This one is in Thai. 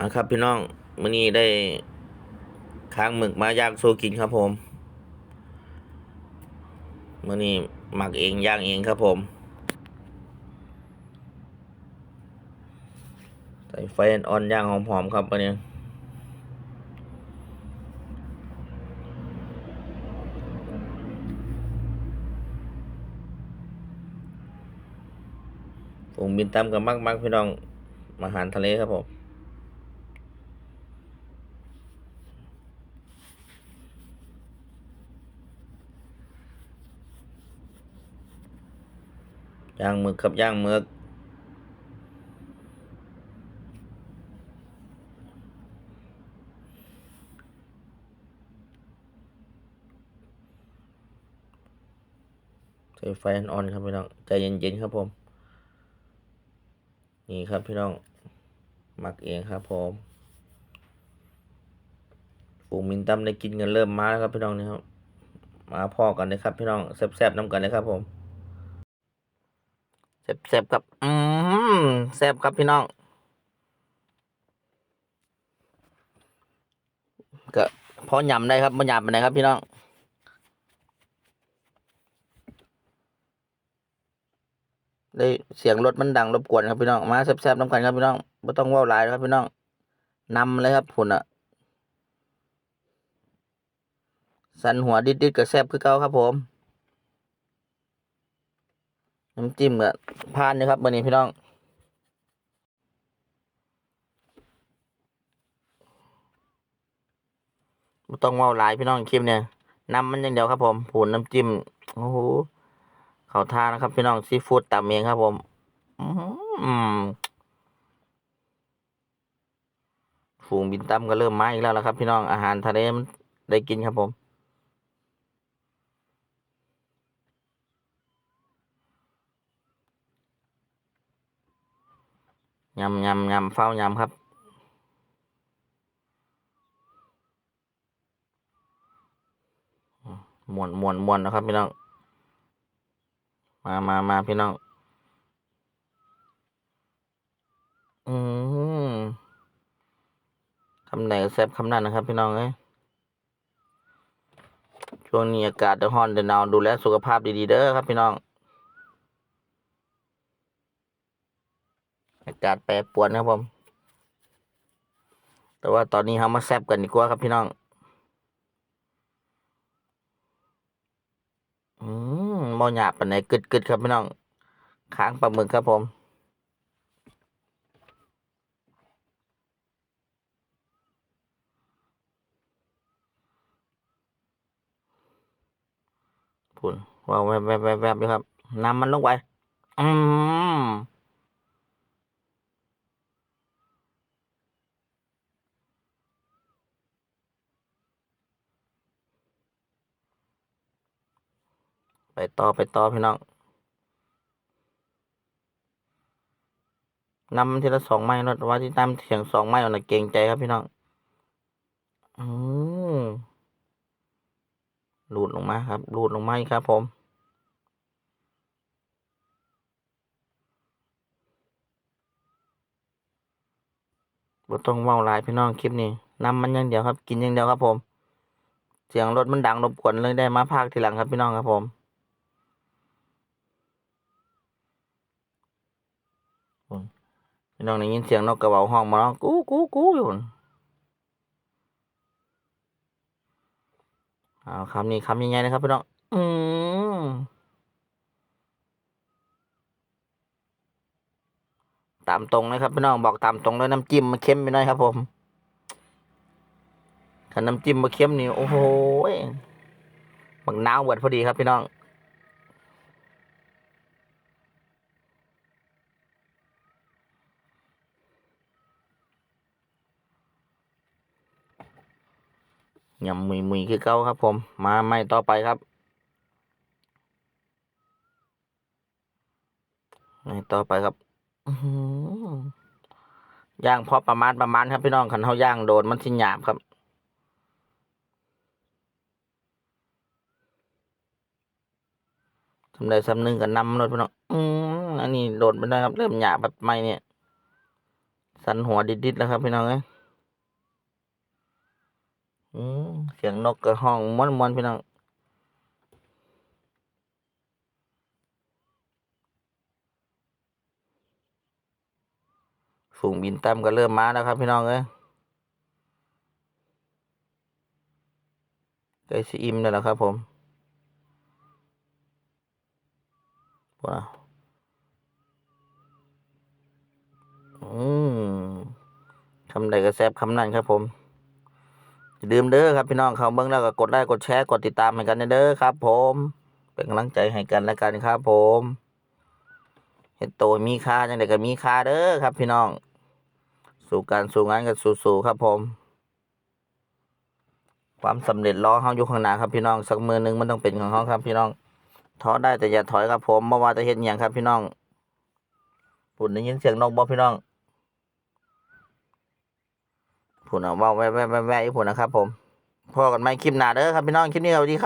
มาครับพี่น้องมื้อนี้ได้ค้างหมึกมาย่างโซกินครับผมมื้อนี้หมักเองย่างเองครับผม ใส่ไฟอ่อนย่างหอมๆครับวันนี้ผมบินตามกับมักๆพี่น้องอาหารทะเลครับผม ย่างหมึกครับย่างหมึกใส่ไฟอ่อนๆครับพี่น้องใจเย็นๆครับผม นี่ครับพี่น้องหมักเองครับผมฝูงมินตั้มได้กินกันเริ่มมาแล้วครับพี่น้องนี่ครับ มาพ่อกันเลยครับพี่น้องแซ่บๆน้ำกันเลยครับผม แซ่บๆครับ อืมแซ่บครับพี่น้อง ก็พอยำได้ครับมันยำไปไหนครับพี่น้องได้เสียงรถมันดังรบกวนครับพี่น้อง มาแซ่บๆน้ำกันครับพี่น้องไม่ต้องว่าหลายครับพี่น้องนำเลยครับผุนอะสันหัวดิดๆกับแซ่บคือเก่าครับผม น้ำจิ้มกับพานนะครับวันนี้พี่น้องไม่ต้องเว่าหลายพี่น้องคลิปเนี่ยน้ำมันอย่างเดียวครับผมผูนน้ำจิ้มโอ้โหเขาทานะครับ พี่น้องซีฟู้ดตามเองครับผม อืมฝูงบินตั้มก็เริ่มมาอีกแล้วละครับ พี่น้องอาหารทะเลมันได้กินครับผม ยำยำยำเฝ้ายำครับ มวนมวนมวนนะครับพี่น้อง มามามาพี่น้อง อืมคำไหนแซ่บคำนั้นนะครับ พี่น้องเอ้ยช่วงนี้อากาศจะร้อนจะหนาวดูแลสุขภาพดีๆเด้อครับพี่น้อง อากาศแปรปรวนครับผม แต่ว่าตอนนี้เรามาแซบกันดีกว่าครับพี่น้อง อืมมอหยาบปนไหนกึดกึดครับพี่น้อง ค้างปลาหมึกครับผมพุ่นว้าวแวบแวบแวบแวบอยู่ครับ น้ำมันลงไป อืม ไปต่อไปต่อพี่น้องนำทีละสองไม้นะว่าที่นำเสียงสองไม้เอาน่ะเกรงใจครับพี่น้องอืมหลุดลงมาครับหลุดลงมาครับผมบ่ต้องเว้าลายพี่น้องคลิปนี้นำมันอย่างเดียวครับ กินอย่างเดียวครับผม เสียงรถมันดังรบกวนเลยได้มาพากทีหลังครับพี่น้องครับผม พี่น้องได้ยินเสียงนกกระเหว่าห้องมาร้องกู้กู้กู้อยู่พุ่นเอาคำนี้คำยังไงนะครับพี่น้อง อืมตามตรงนะครับพี่น้องบอกตามตรงเลยน้ำจิ้มมันเค็มไปหน่อยครับ ผมถ้าน้ำจิ้มมาเค็มนี่โอ้โหบักนาวเบิดพอดีครับพี่น้อง ยำมุยมุยคือเก้าครับผม มาไม่ต่อไปครับไม่ต่อไปครับอย่างพอประมาณประมาณครับพี่น้องขันเขาย่างโดนมันสิหยาบครับทำได้สำนึงกับนำรถพี่น้องอืมอันนี้โดนไปได้ครับ เริ่มหยาบแบบไม่เนี่ย สันหัวดิดๆแล้วครับพี่น้องเอ้ยอืม เสียงนกกระห้องม้วนๆพี่น้องฝูงบินตามก็เริ่มมาแล้วครับพี่น้องเอ้ยใกล้สิอิ่มแล้วนะครับผมว้าอืมคำใดก็แซบคำนั้นครับผม อย่าลืมเด้อครับพี่น้องเขาเบิ่งแล้วก็กดไลค์กดแชร์กดติดตามให้กันเด้อครับ ผม เป็นกำลังใจให้กันและกันครับ ผมเห็นโตมีค่าจังไดก็มีค่าเด้อครับ พี่น้อง สู่การสู่งานกันสู่ๆครับ ผม ความสำเร็จรอเฮาอยู่ข้างหน้าครับพี่น้องสักมือหนึงมันต้องเป็นของเฮาครับ พี่น้องท้อได้แต่อย่าถอยครับ ผมบ่อว่าจะเฮ็ดหยังครับ พี่น้องปุ่นได้ยินเสียงนกบ่พี่น้อง ผลนะว่าแว้าแว่ๆๆๆอีพุ่นนะครับผมพอกันไหม่คลิปหน้าเด้อครับพี่น้องคลิปนี้สวัสดีครับ